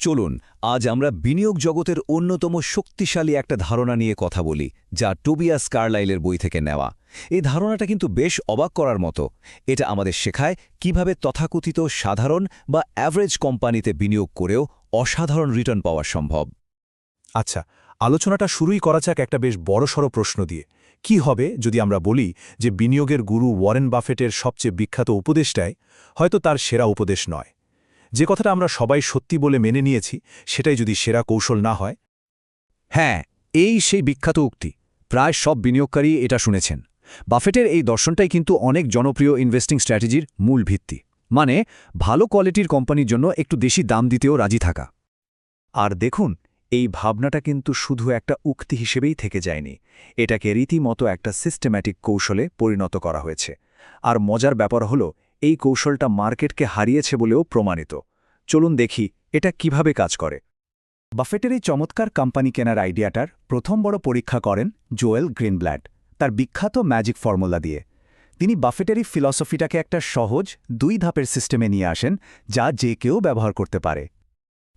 চলুন, আজ আমরা বিনিয়োগ জগতের অন্যতম শক্তিশালী একটা ধারণা নিয়ে কথা বলি, যা টোবিয়াস কার্লাইলের বই থেকে নেওয়া। এই ধারণাটা কিন্তু বেশ অবাক করার মতো। এটা আমাদের শেখায় কীভাবে তথাকথিত সাধারণ বা অ্যাভারেজ কোম্পানিতে বিনিয়োগ করেও অসাধারণ রিটার্ন পাওয়া সম্ভব। আচ্ছা আলোচনাটা শুরুই করা যাক একটা বেশ বড়সড় প্রশ্ন দিয়ে। কি হবে যদি আমরা বলি যে বিনিয়োগের গুরু ওয়ারেন বাফেটের সবচেয়ে বিখ্যাত উপদেশটাই হয়তো তার সেরা উপদেশ নয়? যে কথাটা আমরা সবাই সত্যি বলে মেনে নিয়েছি, সেটাই যদি সেরা কৌশল না হয়। হ্যাঁ এই সেই বিখ্যাত উক্তি। প্রায় সব বিনিয়োগকারী এটা শুনেছেন। বাফেটের এই দর্শনটাই কিন্তু অনেক জনপ্রিয় ইনভেস্টিং স্ট্র্যাটেজির মূল ভিত্তি। মানে ভালো কোয়ালিটির কোম্পানির জন্য একটু বেশি দাম দিতেও রাজি থাকা। আর দেখুন, এই ভাবনাটা কিন্তু শুধু একটা উক্তি হিসেবেই থেকে যায়নি। এটাকে রীতিমতো একটা সিস্টেম্যাটিক কৌশলে পরিণত করা হয়েছে। আর মজার ব্যাপার হল এই কৌশলটা মার্কেটকে হারিয়েছে বলেও প্রমাণিত। চলুন দেখি এটা কীভাবে কাজ করে। বাফেটের এই চমৎকার কোম্পানি কেনার আইডিয়াটার প্রথম বড় পরীক্ষা করেন জোয়েল গ্রিনব্ল্যাড, তার বিখ্যাত ম্যাজিক ফর্মুলা দিয়ে। তিনি বাফেটেরই ফিলসফিটাকে একটা সহজ দুই ধাপের সিস্টেমে নিয়ে আসেন যা যে কেউ ব্যবহার করতে পারে।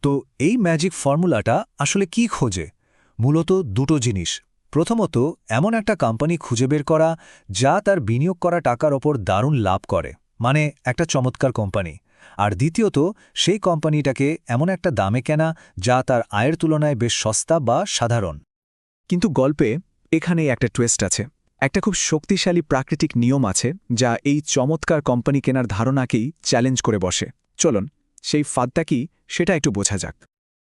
তো এই ম্যাজিক ফর্মুলাটা আসলে কি খোঁজে? মূলত দুটো জিনিস। প্রথমত, এমন একটা কোম্পানি খুঁজে বের করা যা তার বিনিয়োগ করা টাকার ওপর দারুণ লাভ করে। মানে একটা চমৎকার কোম্পানি। আর দ্বিতীয়ত, সেই কোম্পানিটাকে এমন একটা দামে কেনা যা তার আয়ের তুলনায় বেশ সস্তা বা সাধারণ। কিন্তু গল্পে এখানেই একটা টুয়েস্ট আছে। একটা খুব শক্তিশালী প্রাকৃতিক নিয়ম আছে যা এই চমৎকার কোম্পানি কেনার ধারণাকেই চ্যালেঞ্জ করে বসে। চলুন, সেই ফাঁদটা কি সেটা একটু বোঝা যাক।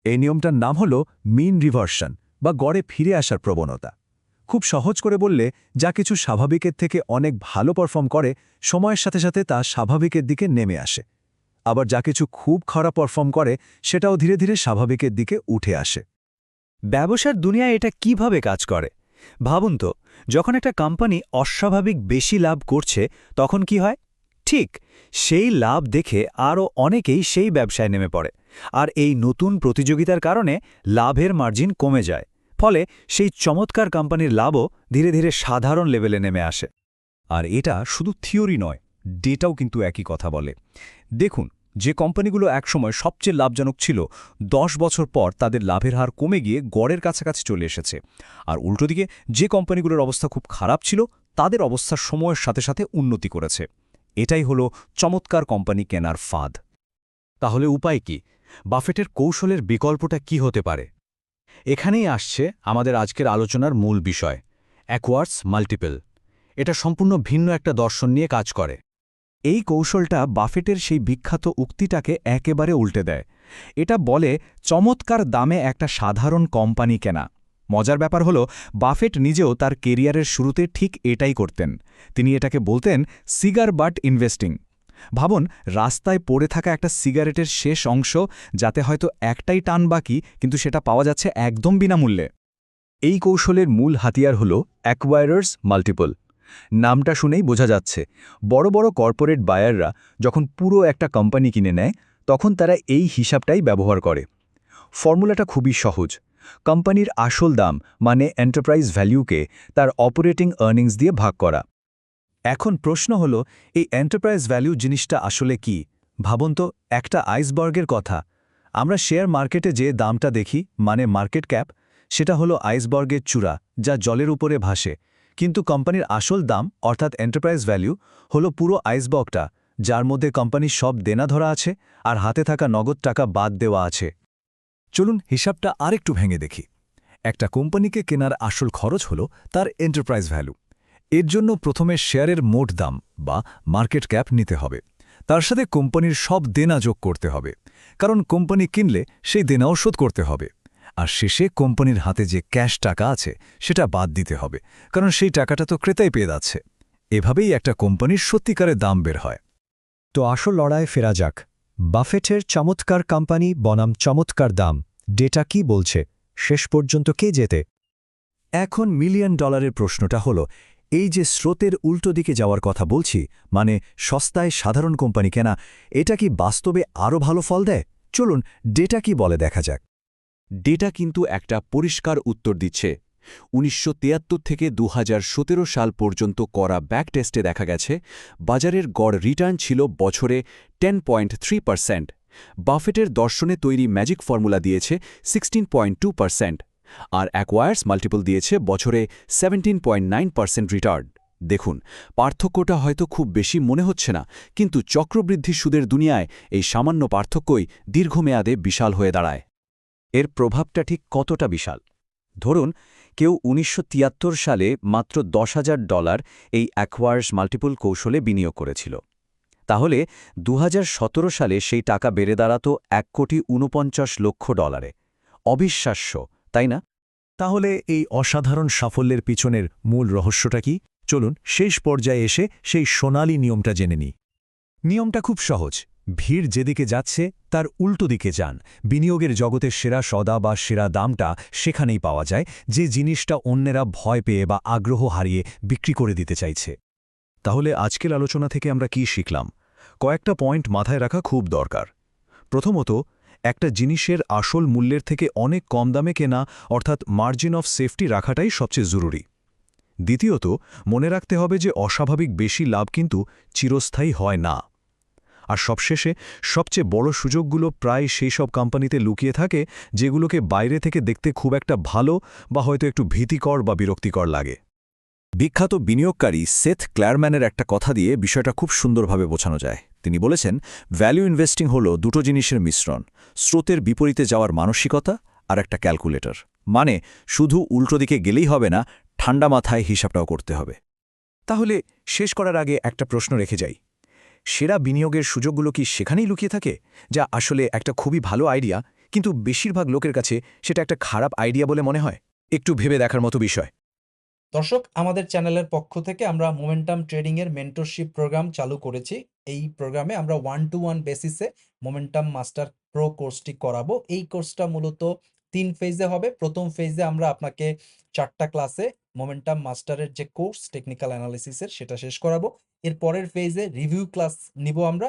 এই নিয়মটার নাম হল মিন রিভার্সন বা গড়ে ফিরে আসার প্রবণতা। খুব সহজ করে বললে, যা কিছু স্বাভাবিকের থেকে অনেক ভালো পারফর্ম করে, সময়ের সাথে সাথে তা স্বাভাবিকের দিকে নেমে আসে। আবার যা কিছু খুব খারাপ পারফর্ম করে, সেটাও ধীরে ধীরে স্বাভাবিকের দিকে উঠে আসে। ব্যবসার দুনিয়ায় এটা কীভাবে কাজ করে? ভাবুন তো, যখন একটা কোম্পানি অস্বাভাবিক বেশি লাভ করছে, তখন কি হয়? ঠিক, সেই লাভ দেখে আরও অনেকেই সেই ব্যবসায় নেমে পড়ে। আর এই নতুন প্রতিযোগিতার কারণে লাভের মার্জিন কমে যায়। ফলে সেই চমৎকার কোম্পানির লাভও ধীরে ধীরে সাধারণ লেভেলে নেমে আসে। আর এটা শুধু থিওরি নয়, ডেটাও কিন্তু একই কথা বলে। দেখুন, যে কোম্পানিগুলো একসময় সবচেয়ে লাভজনক ছিল, দশ বছর পর তাদের লাভের হার কমে গিয়ে গড়ের কাছাকাছি চলে এসেছে। আর উল্টোদিকে যে কোম্পানিগুলোর অবস্থা খুব খারাপ ছিল, তাদের অবস্থা সময়ের সাথে সাথে উন্নতি করেছে। এটাই হলো চমৎকার কোম্পানি কেনার ফাঁদ। তাহলে উপায় কি? বাফেটের কৌশলের বিকল্পটা কি হতে পারে? এখানেই আসছে আমাদের আজকের আলোচনার মূল বিষয় অ্যাকোয়ার্স মাল্টিপল এটা সম্পূর্ণ ভিন্ন একটা দর্শন নিয়ে কাজ করে। এই কৌশলটা বাফেটের সেই বিখ্যাত উক্তিটাকে একেবারে উল্টে দেয়। এটা বলে, চমৎকার দামে একটা সাধারণ কোম্পানি কেনা। মজার ব্যাপার হলো, বাফেট নিজেও তার কেরিয়ারের শুরুতে ঠিক এটাই করতেন। তিনি এটাকে বলতেন, সিগার বাট ইনভেস্টিং। ভাবুন, রাস্তায় পড়ে থাকা একটা সিগারেটের শেষ অংশ, যাতে হয়তো একটাই টান বাকি, কিন্তু সেটা পাওয়া যাচ্ছে একদম বিনামূল্যে। এই কৌশলের মূল হাতিয়ার হল অ্যাকোয়ারার্স মাল্টিপল। নামটা শুনেই বোঝা যাচ্ছে, বড় বড় কর্পোরেট বায়াররা যখন পুরো একটা কোম্পানি কিনে নেয়, তখন তারা এই হিসাবটাই ব্যবহার করে। ফর্মুলাটা খুবই সহজ, কোম্পানির আসল দাম মানে এন্টারপ্রাইজ ভ্যালুকে তার অপারেটিং আর্নিংস দিয়ে ভাগ করা। এখন প্রশ্ন হল, এই এন্টারপ্রাইজ ভ্যালু জিনিসটা আসলে কি? ভাবুন তো, একটা আইসবার্গের কথা। আমরা শেয়ার মার্কেটে যে দামটা দেখি মানে মার্কেট ক্যাপ সেটা হলো আইসবার্গের চূড়া, যা জলের উপরে ভাসে। কিন্তু কোম্পানির আসল দাম, অর্থাৎ এন্টারপ্রাইজ ভ্যালু হলো পুরো আইসবার্গটা যার মধ্যে কোম্পানির সব দেনা ধরা আছে, আর হাতে থাকা নগদ টাকা বাদ দেওয়া আছে। চলুন হিসাবটা আরেকটু ভেঙে দেখি। একটা কোম্পানিকে কেনার আসল খরচ হল তার এন্টারপ্রাইজ ভ্যালু এর জন্য প্রথমে শেয়ারের মোট দাম বা মার্কেট ক্যাপ নিতে হবে। তার সাথে কোম্পানির সব দেনা যোগ করতে হবে। কারণ কোম্পানি কিনলে সেই দেনাও শোধ করতে হবে। আর শেষে কোম্পানির হাতে যে ক্যাশ টাকা আছে, সেটা বাদ দিতে হবে। কারণ সেই টাকাটা তো ক্রেতাই পেয়ে যাচ্ছে। এভাবেই একটা কোম্পানির সত্যিকারের দাম বের হয়। তো আসল লড়াই ফেরা যাক। বাফেটের চমৎকার কোম্পানি বনাম চমৎকার দাম। ডেটা কি বলছে? শেষ পর্যন্ত কে যেতে এখন মিলিয়ন ডলারের প্রশ্নটা হল এই যে স্রোতের উল্টো দিকে যাওয়ার কথা বলছি মানে সস্তায় সাধারণ কোম্পানি কেনা, এটা কি বাস্তবে আরও ভালো ফল দেয়? চলুন ডেটা কি বলে দেখা যাক। ডেটা কিন্তু একটা পরিষ্কার উত্তর দিচ্ছে। উনিশশো থেকে দু হাজার সতেরো সাল পর্যন্ত করা ব্যাক টেস্টে দেখা গেছে, বাজারের গড় রিটার্ন ছিল বছরে টেন পয়েন্ট থ্রি বাফেটের দর্শনে তৈরি ম্যাজিক ফর্মুলা দিয়েছে সিক্সটিন পয়েন্ট টু আর অ্যাকোয়ার্স মাল্টিপল দিয়েছে বছরে seventeen point nine percent return দেখুন, পার্থক্যটা হয়তো খুব বেশি মনে হচ্ছে না, কিন্তু চক্রবৃদ্ধি সুদের দুনিয়ায় এই সামান্য পার্থক্যই দীর্ঘমেয়াদে বিশাল হয়ে দাঁড়ায়। এর প্রভাবটা ঠিক কতটা বিশাল? ধরুন, কেউ উনিশশো তিয়াত্তর সালে মাত্র দশ হাজার ডলার এই অ্যাকোয়ার্স মাল্টিপল কৌশলে বিনিয়োগ করেছিল। তাহলে দু হাজার সতেরো সালে সেই টাকা বেড়ে দাঁড়াতো এক কোটি উনপঞ্চাশ লক্ষ ডলারে। অবিশ্বাস্য। তাই না? তাহলে এই অসাধারণ সাফল্যের পিছনের মূল রহস্যটা কি? চলুন শেষ পর্যায়ে এসে সেই সোনালী নিয়মটা জেনে নিই। নিয়মটা খুব সহজ। ভিড় যেদিকে যাচ্ছে, তার উল্টো দিকে যান। বিনিয়োগের জগতের সেরা সদা বা সেরা দামটা সেখানেই পাওয়া যায়, যে জিনিসটা অন্যেরা ভয় পেয়ে বা আগ্রহ হারিয়ে বিক্রি করে দিতে চাইছে। তাহলে আজকের আলোচনা থেকে আমরা কি শিখলাম? কয়েকটা পয়েন্ট মাথায় রাখা খুব দরকার। প্রথমত একটা জিনিসের আসল মূল্যের থেকে অনেক কম দামে কেনা, অর্থাৎ মার্জিন অফ সেফটি রাখাটাই সবচেয়ে জরুরি। দ্বিতীয়ত, মনে রাখতে হবে যে অস্বাভাবিক বেশি লাভ কিন্তু চিরস্থায়ী হয় না। আর সবশেষে, সবচেয়ে বড় সুযোগগুলো প্রায় সেই সব কোম্পানিতে লুকিয়ে থাকে, যেগুলোকে বাইরে থেকে দেখতে খুব একটা ভালো বা হয়তো একটু ভীতিকর বা বিরক্তিকর লাগে। বিখ্যাত বিনিয়োগকারী সেথ ক্ল্যারম্যানের একটা কথা দিয়ে বিষয়টা খুব সুন্দরভাবে বোঝানো যায়। তিনি বলেছেন ভ্যালু ইনভেস্টিং হল দুটো জিনিসের মিশ্রণ, স্রোতের বিপরীতে যাওয়ার মানসিকতা আর একটা ক্যালকুলেটর মানে শুধু উল্টো দিকে গেলেই হবে না, ঠান্ডা মাথায় হিসাবটাও করতে হবে। তাহলে শেষ করার আগে একটা প্রশ্ন রেখে যাই। সেরা বিনিয়োগের সুযোগগুলো কি সেখানেই লুকিয়ে থাকে? যা আসলে একটা খুবই ভালো আইডিয়া, কিন্তু বেশিরভাগ লোকের কাছে সেটা একটা খারাপ আইডিয়া বলে মনে হয়? একটু ভেবে দেখার মতো বিষয়। দর্শক, আমাদের চ্যানেলের পক্ষ থেকে আমরা মোমেন্টাম ট্রেডিং এর মেন্টরশিপ প্রোগ্রাম চালু করেছি। এই প্রোগ্রামে আমরা ওয়ান টু ওয়ান বেসিসে মোমেন্টাম মাস্টার প্রো কোর্সটি করাবো। এই কোর্সটা মূলত তিন ফেজে হবে। প্রথম ফেজে আমরা আপনাকে চারটা ক্লাসে মোমেন্টাম মাস্টারের যে কোর্স টেকনিক্যাল অ্যানালিসিসের সেটা শেষ করাবো। এর পরের ফেজে রিভিউ ক্লাস নিব আমরা।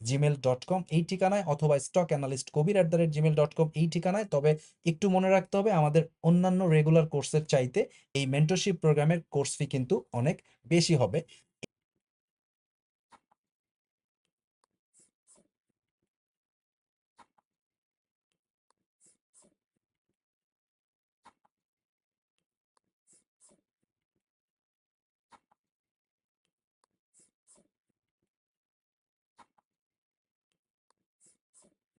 Gmail dot com এই ঠিকানায় অথবা stock analyst Kabir at the rate Gmail dot com এই ঠিকানায়। তবে একটু মনে রাখতে হবে, আমাদের অন্যান্য রেগুলার কোর্সের চাইতে এই মেন্টরশিপ প্রোগ্রামের কোর্স ফি কিন্তু অনেক বেশি হবে।